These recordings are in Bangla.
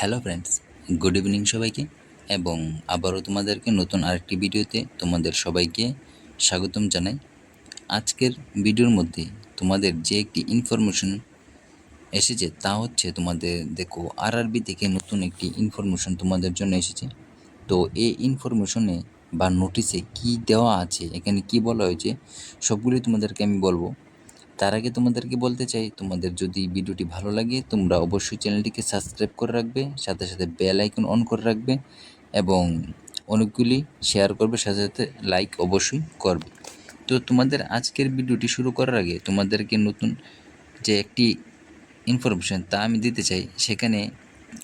হ্যালো ফ্রেন্ডস গুড ইভিনিং সবাইকে এবং আবারও তোমাদেরকে নতুন আরেকটি ভিডিওতে তোমাদের সবাইকে স্বাগতম জানাই। আজকের ভিডিওর মধ্যে তোমাদের যে একটি ইনফরমেশন এসেছে তা হচ্ছে তোমাদের দেখো আরআরবি থেকে নতুন একটি ইনফরমেশন তোমাদের জন্য এসেছে। তো এই ইনফরমেশনে বা নোটিশে কি দেওয়া আছে, এখানে কি বলা হয়েছে সবগুলি তোমাদেরকে আমি বলব। তার আগে তোমাদেরকে বলতে চাই, তোমাদের যদি ভিডিওটি ভালো লাগে, তোমরা অবশ্যই চ্যানেলটিকে সাবস্ক্রাইব করে রাখবে, সাথে সাথে বেল আইকন অন করে রাখবে এবং অনেকগুলি শেয়ার করবে, সাথে সাথে লাইক অবশ্যই করবে। তো তোমাদের আজকের ভিডিওটি শুরু করার আগে তোমাদেরকে নতুন যে একটি ইনফরমেশন তা আমি দিতে চাই, সেখানে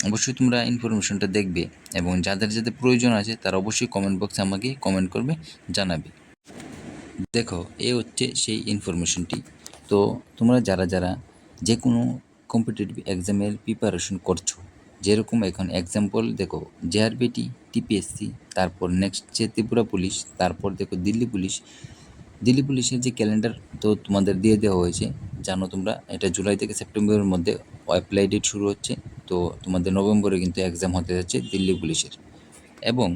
অবশ্যই তোমরা ইনফরমেশনটা দেখবে এবং যাদের যাদের প্রয়োজন আছে, তারা অবশ্যই কমেন্ট বক্সে আমাকে কমেন্ট করবে, জানাবে। দেখো, এ হচ্ছে সেই ইনফরমেশনটি তো তোমরা যারা যারা যে কোনো কম্পিটিটিভ এক্সামের প্রিপারেশন করছ, যেরকম এখন এক্সাম্পল দেখো জেআরবিটি টিপিএসসি তারপর নেক্সট যে ত্রিপুরা পুলিশ তারপর দেখো দিল্লি পুলিশ দিল্লি পুলিশের যে ক্যালেন্ডার তো তোমাদের দিয়ে দেওয়া হয়েছে, জানো তোমরা, এটা জুলাই থেকে সেপ্টেম্বরের মধ্যে অ্যাপ্লাই ডেট শুরু হচ্ছে, তো তোমাদের নভেম্বরে কিন্তু এক্সাম হতে যাচ্ছে দিল্লি পুলিশের এবং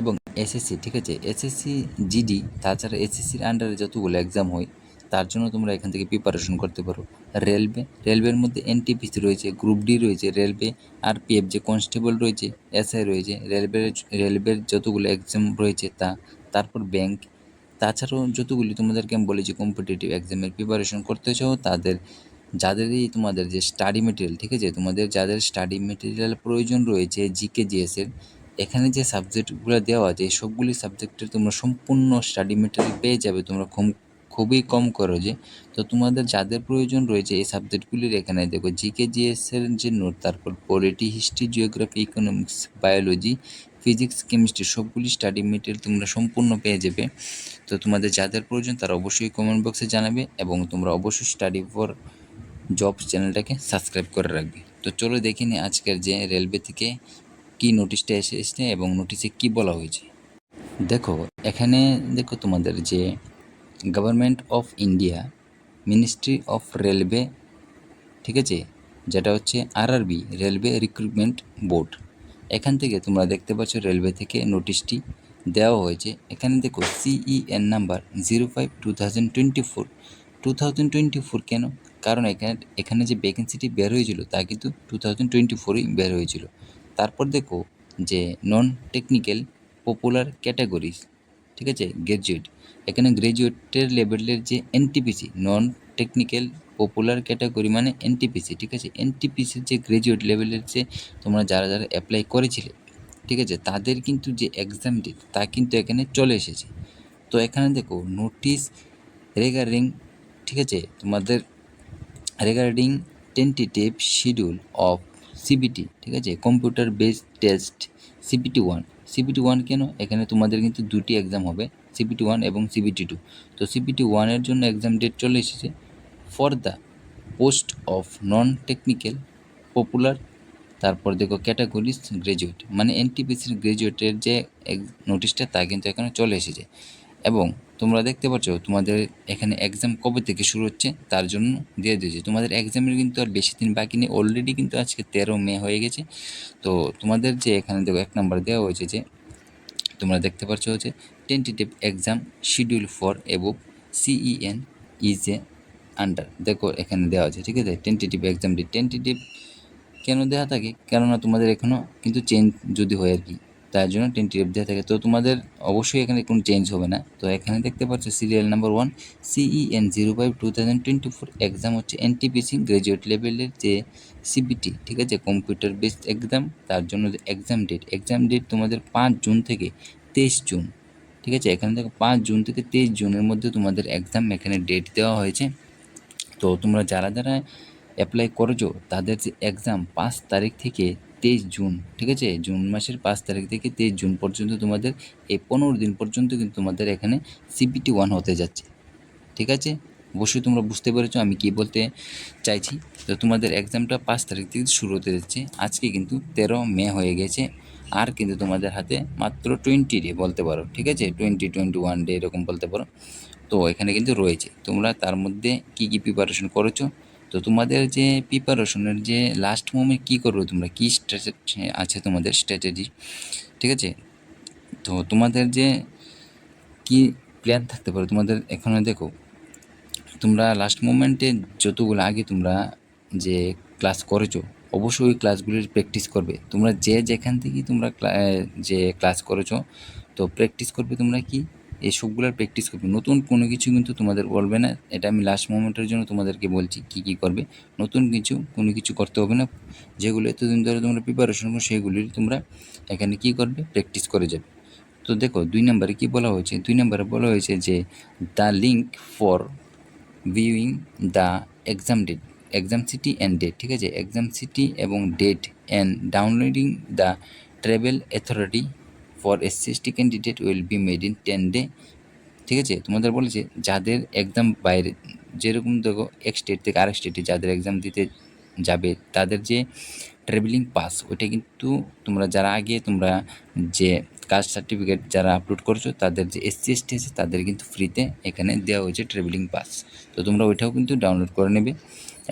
এবং এসএসসি ঠিক আছে? এসএসসি জিডি তাছাড়া এসএসসির আন্ডারে যতগুলো এক্সাম হয় তার জন্য তোমরা এখান থেকে প্রিপারেশন করতে পারো। রেলওয়ে রেলওয়ের মধ্যে এনটিপিসি রয়েছে গ্রুপ ডি রয়েছে রেলওয়ে আরপিএফ যে কনস্টেবল রয়েছে এসআই রয়েছে রেলওয়ে রেলওয়ের যতগুলো এক্সাম রয়েছে তা, তারপর ব্যাংক তাছাড়াও যতগুলি তোমাদেরকে আমি বলেছি কম্পিটিটিভ এক্সামের প্রিপারেশন করতে চাও, তাদের, যাদেরই তোমাদের যে স্টাডি মেটেরিয়াল ঠিক আছে? তোমাদের যাদের স্টাডি মেটেরিয়াল প্রয়োজন রয়েছে জিকে জিএসের এখানে যে সাবজেক্টগুলো দেওয়া আছে, সবগুলি সাবজেক্টের তোমরা সম্পূর্ণ স্টাডি মেটেরিয়াল পেয়ে যাবে, তোমরা খুবই কম খরচে। তো তোমাদের যাদের প্রয়োজন রয়েছে এই সাবজেক্টগুলির এখানে দেখো জিকে জিএসের যে নোট তারপর polity history geography economics biology physics chemistry সবগুলি স্টাডি মেটেরিয়াল তোমরা সম্পূর্ণ পেয়ে যাবে। তো তোমাদের যাদের প্রয়োজন তারা অবশ্যই কমেন্ট বক্সে জানাবে এবং তোমরা অবশ্যই স্টাডি ফর জব চ্যানেলটাকে সাবস্ক্রাইব করে রাখবে। তো চলো দেখে নিই আজকের যে রেলওয়ে থেকে কি নোটিশটা এসে এসছে এবং নোটিশে কি বলা হয়েছে। দেখো, এখানে দেখো তোমাদের যে government of India, ministry of railway, ঠিক আছে? যেটা হচ্ছে আরআরবি, রেলওয়ে রিক্রুটমেন্ট বোর্ড। এখান থেকে তোমরা দেখতে পাচ্ছ রেলওয়ে থেকে নোটিশটি দেওয়া হয়েছে। এখানে দেখো CEN number zero five two thousand twenty four two thousand twenty four কেন? কারণ এখানে এখানে যে ভ্যাকেন্সিটি বের হয়েছিল, তা কিন্তু টু থাউজেন্ড টোয়েন্টি ফোরেই বের হয়েছিল। তারপর দেখো যে নন টেকনিক্যাল পপুলার ক্যাটাগরিজ ঠিক আছে? গ্র্যাজুয়েট এখানে গ্র্যাজুয়েটের লেভেলের যে NTPC non technical popular category মানে এনটিপিসি ঠিক আছে? এনটিপিসির যে গ্র্যাজুয়েট লেভেলের যে তোমরা যারা যারা অ্যাপ্লাই করেছিলে, ঠিক আছে? তাদের কিন্তু যে এক্সাম ডেট তা কিন্তু এখানে চলে এসেছে। তো এখানে দেখো নোটিশ রেগার্ডিং ঠিক আছে? তোমাদের regarding tentative schedule of CBT ঠিক আছে? Computer based test CBT one CBT one কেন? এখানে তোমাদের কিন্তু দুটি এক্সাম হবে সিপিটি ওয়ান এবং সিবিটি টু তো সিবিটি ওয়ানের জন্য এক্সাম ডেট চলে এসেছে for the post of non technical popular তারপর দেখো ক্যাটাগরিজ গ্র্যাজুয়েট মানে এনটিপিসির গ্র্যাজুয়েটের যে নোটিশটা তা কিন্তু এখানে চলে এসেছে। এবং তোমরা দেখতে পাচ্ছ, তোমাদের এখানে এক্সাম কবে থেকে শুরু হচ্ছে তার জন্য দিয়ে দিয়েছে। তোমাদের এক্সামের কিন্তু আর বেশি দিন বাকি নেই অলরেডি কিন্তু আজকে তেরো মে হয়ে গেছে। তো তোমাদের যে এখানে দেখো, এক নম্বর দেওয়া হয়েছে যে, তোমরা দেখতে পাচ্ছ হচ্ছে tentative exam schedule for above CEN is a under দেখো, এখানে দেওয়া আছে, ঠিক আছে? টেন্টেটিভ এক্সামটি টেন্টেটিভ কেন দেওয়া থাকে? কেননা তোমাদের এখনও কিন্তু চেঞ্জ যদি হয় আর কি। তার জন্য টেন্টেটিভ দেওয়া থাকে। তো তোমাদের অবশ্যই এখানে কোনো চেঞ্জ হবে না। তো এখানে দেখতে পাচ্ছ serial number one CEN zero five two thousand twenty four exam হচ্ছে এনটিপিসি গ্র্যাজুয়েট লেভেলের যে সিবিটি ঠিক আছে? কম্পিউটার বেসড এক্সাম তার জন্য যে এক্সাম ডেট এক্সাম ডেট তোমাদের পাঁচ জুন থেকে তেইশ জুন, ঠিক আছে? এখানে দেখো পাঁচ জুন থেকে তেইশ জুনের মধ্যে তোমাদের এক্সাম এখানে ডেট দেওয়া হয়েছে। তো তোমরা যারা যারা অ্যাপ্লাই করেছ, তাদের যে এক্সাম পাঁচ তারিখ থেকে তেইশ জুন, ঠিক আছে? জুন মাসের পাঁচ তারিখ থেকে তেইশ জুন পর্যন্ত তোমাদের, এই পনেরো দিন পর্যন্ত কিন্তু তোমাদের এখানে সিবিটি ওয়ান হতে যাচ্ছে, ঠিক আছে? অবশ্যই তোমরা বুঝতে পেরেছ আমি কি বলতে চাইছি। তো তোমাদের এক্সামটা পাঁচ তারিখ থেকে শুরু হতে যাচ্ছে। আজকে কিন্তু তেরো মে হয়ে গেছে। আর কিন্তু তোমাদের হাতে মাত্র টোয়েন্টি ডে বলতে পারো, ঠিক আছে? টোয়েন্টি টোয়েন্টি ওয়ান ডে এরকম বলতে পারো। তো এখানে কিন্তু রয়েছে। তোমরা তার মধ্যে কী কী প্রিপারেশন করেছ? তো তোমাদের যে প্রিপারেশনের যে লাস্ট মোমেন্ট কী করবে তোমরা? কী স্ট্র্যাটেজি আছে তোমাদের স্ট্র্যাটেজি ঠিক আছে? তো তোমাদের যে কী প্ল্যান থাকতে পারে? তোমাদের এখানে দেখো, তোমরা লাস্ট মোমেন্টে যতগুলো আগে তোমরা যে ক্লাস করেছ, অবশ্যই ওই ক্লাসগুলির প্র্যাকটিস করবে। তোমরা যে যেখান থেকেই তোমরা যে ক্লাস করেছ, তো প্র্যাকটিস করবে তোমরা কি? এই সবগুলোর প্র্যাকটিস করবে। নতুন কোনো কিছু কিন্তু তোমাদের বলবে না। এটা আমি লাস্ট মোমেন্টের জন্য তোমাদেরকে বলছি কী কী করবে। নতুন কিছু, কোনো কিছু করতে হবে না। যেগুলো এতদিন ধরে তোমরা প্রিপারেশন করো সেগুলির তোমরা এখানে কী করবে? প্র্যাকটিস করে যাবে। তো দেখো, দুই নম্বরে কী বলা হয়েছে? দুই নম্বরে বলা হয়েছে যে the link for viewing the exam date exam city and date ঠিক আছে? এক্সাম সিটি এবং date and downloading the travel authority for SC candidate will be made in ten day ঠিক আছে? তোমাদের বলেছে যাদের এক্সাম বাইরে, যেরকম দেখো এক স্টেট থেকে আরেক স্টেটে যাদের এক্সাম দিতে যাবে, তাদের যে ট্রাভেলিং পাস ওইটা কিন্তু তোমরা যারা আগে তোমরা যে কাস্ট সার্টিফিকেট যারা আপলোড করছ, তাদের যে এসসি এসটি আছে, তাদের কিন্তু ফ্রিতে এখানে দেওয়া হয়েছে ট্রাভেলিং পাস তো তোমরা ওইটাও কিন্তু ডাউনলোড করে নেবে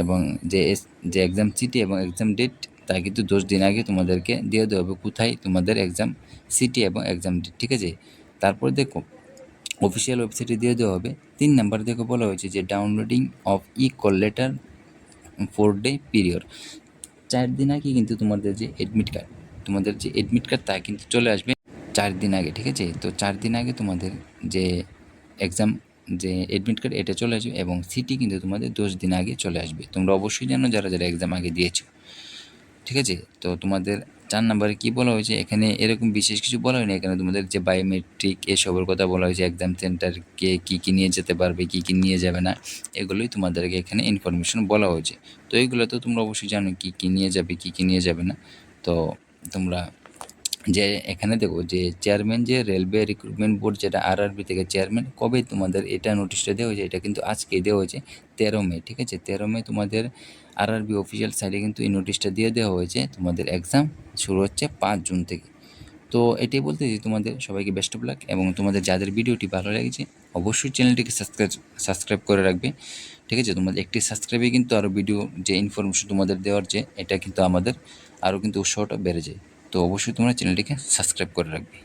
এবং যে এস যে এক্সাম সিটি এবং এক্সাম ডেট তা কিন্তু দশ দিন আগে তোমাদেরকে দিয়ে দেওয়া হবে কোথায় তোমাদের এক্সাম সিটি এবং এক্সাম ডেট ঠিক আছে? তারপর দেখো অফিসিয়াল ওয়েবসাইটে দিয়ে দেওয়া হবে। তিন নাম্বার দেখো বলা হয়েছে যে downloading of e call letter four day period চার দিন আগে কিন্তু তোমাদের যে অ্যাডমিট কার্ড তোমাদের যে অ্যাডমিট কার্ড তা কিন্তু চলে আসবে চার দিন আগে, ঠিক আছে? তো চার দিন আগে তোমাদের যে এক্সাম যে অ্যাডমিট কার্ড এটা চলে আসবে এবং সিটি কিন্তু তোমাদের দশ দিন আগে চলে আসবে। তোমরা অবশ্যই জানো যারা যারা এক্সাম আগে দিয়েছ। ঠিক আছে? তো তোমাদের চার নাম্বারে কী বলা হয়েছে? এখানে এরকম বিশেষ কিছু বলা হয়নি? এখানে তোমাদের যে বায়োমেট্রিক এসবের কথা বলা হয়েছে এক্সাম সেন্টারকে কী কী নিয়ে যেতে পারবে, কী কী নিয়ে যাবে না, এগুলোই তোমাদেরকে এখানে ইনফরমেশন বলা হয়েছে। তো এইগুলো তো তোমরা অবশ্যই জানো কী কী নিয়ে যাবে, কী কী নিয়ে যাবে না। তো তোমরা যে এখানে দেখো যে চেয়ারম্যান যে রেলওয়ে রিক্রুটমেন্ট বোর্ড যেটা আরআরবি থেকে চেয়ারম্যান কবে তোমাদের এটা নোটিশটা দেওয়া হয়েছে? এটা কিন্তু আজকে দেওয়া হয়েছে তেরো মে, ঠিক আছে? তেরো মে তোমাদের আরআরবি অফিসিয়াল সাইটে কিন্তু এই নোটিশটা দিয়ে দেওয়া হয়েছে। তোমাদের এক্সাম শুরু হচ্ছে পাঁচ জুন থেকে। তো এটাই বলতে যে তোমাদের সবাইকে বেস্ট অফ লাক এবং তোমাদের যাদের ভিডিওটি ভালো লেগেছে, অবশ্যই চ্যানেলটিকে সাবস্ক্রাইব সাবস্ক্রাইব করে রাখবে। ঠিক আছে? তোমাদের একটি সাবস্ক্রাইবে কিন্তু আরও ভিডিও যে ইনফরমেশন তোমাদের দেওয়ার যে, এটা কিন্তু আমাদের আরও কিন্তু উৎসাহটা বেড়ে যায়। তো অবশ্যই তোমরা চ্যানেলটিকে সাবস্ক্রাইব করে রাখবে।